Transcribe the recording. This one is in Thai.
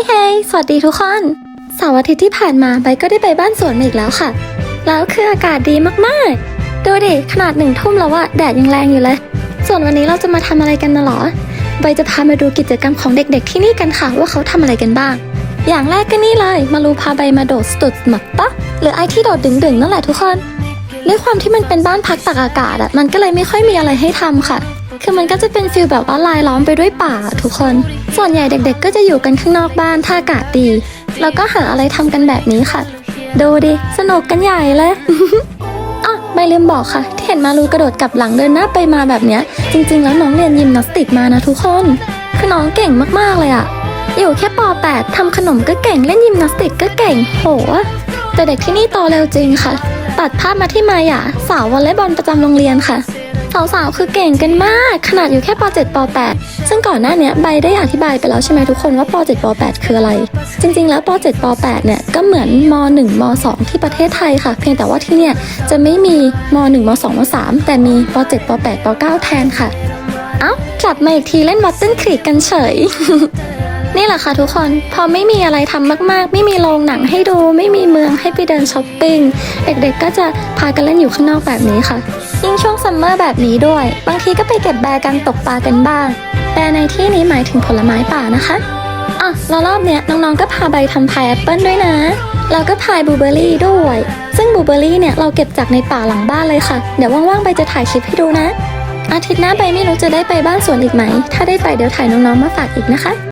ยเฮ้ยสวัสดีทุกคนเสาร์อาทิตย์ที่ผ่านมาใบก็ได้ไปบ้านสวนมาอีกแล้วค่ะ แล้วคืออากาศดีมากๆ ดูดิขนาดหนึ่งทุ่มแล้วอะแดดยังแรงอยู่เลย ส่วนวันนี้เราจะมาทำอะไรกันนะหรอ ใบจะพามาดูกิจกรรมของเด็กๆที่นี่กันค่ะ ว่าเขาทำอะไรกันบ้าง อย่างแรกก็นี่เลย มารูพาใบมาโดดสตุดหมักปะหรือไอที่โดดดึงๆนั่นแหละทุกคนด้วยความที่มันเป็นบ้านพักตากอากาศอะมันก็เลยไม่ค่อยมีอะไรให้ทำค่ะ คือมันก็จะเป็นฟิลแบบว่าลายล้อมไปด้วยป่าทุกคน ส่วนใหญ่เด็กๆ ก็จะอยู่กันข้างนอกบ้านถ้าอากาศดี แล้วก็หาอะไรทำกันแบบนี้ค่ะ ดูดิ สนุกกันใหญ่เลยอะไม่ลืมบอกค่ะ ที่เห็นมารูกระโดดกลับหลังเดินหน้าไปมาแบบเนี้ย จริง ๆ แล้วน้องเรียนยิมนาสติกมานะทุกคน คือน้องเก่งมากๆเลยอะอยู่แค่ป .8 ทำขนมก็เก่งเล่นยิมนาสติกก็เก่ง โห แต่เด็กที่นี่โตเร็วจริงค่ะ ตัดภาพมาที่มายาสาววอลเลย์บอลประจำโรงเรียนค่ะ สาวๆ คือเก่งกันมาก ขนาดอยู่แค่ป .7 ป .8 ซึ่งก่อนหน้านี้ใบได้อธิบายไปแล้วใช่ไหมทุกคนว่าป .7 ป .8 คืออะไร จริง ๆ แล้วป .7 ป .8 เนี่ยก็เหมือนม .1 ม .2 ที่ประเทศไทยค่ะ เพียงแต่ว่าที่เนี่ยจะไม่มีม .1 ม .2 ม .3 แต่มีป .7 ป .8 ป .9 แทนค่ะ เอ้ากลับมาอีกทีเล่นวัตเต้นครีกกันเฉย นี่แหละค่ะทุกคน พอไม่มีอะไรทำมาก ๆ ไม่มีโรงหนังให้ดู ไม่มีเมืองให้ไปเดินช้อปปิ้ง เด็กๆ ก็จะพากันเล่นอยู่ข้างนอกแบบนี้ค่ะ ยิ่งช่วงซัมเมอร์แบบนี้ด้วย บางทีก็ไปเก็บแบร์กันตกปลากันบ้าง แบร์ในที่นี้หมายถึงผลไม้ป่านะคะอะแล้วรอบเนี้ยน้องๆ ก็พาใบทำพายแอปเปิลด้วยนะแล้วก็พายบลูเบอร์รี่ด้วย ซึ่งบลูเบอร์รี่เนี่ยเราเก็บจากในป่าหลังบ้านเลยค่ะ เดี๋ยวว่างๆ ใบจะถ่ายคลิปให้ดูนะ อาทิตย์หน้าใบไม่รู้จะได้ไปบ้านสวนอีกไหม ถ้าได้ไปเดี๋ยวถ่ายน้องๆ มาฝากอีกนะคะ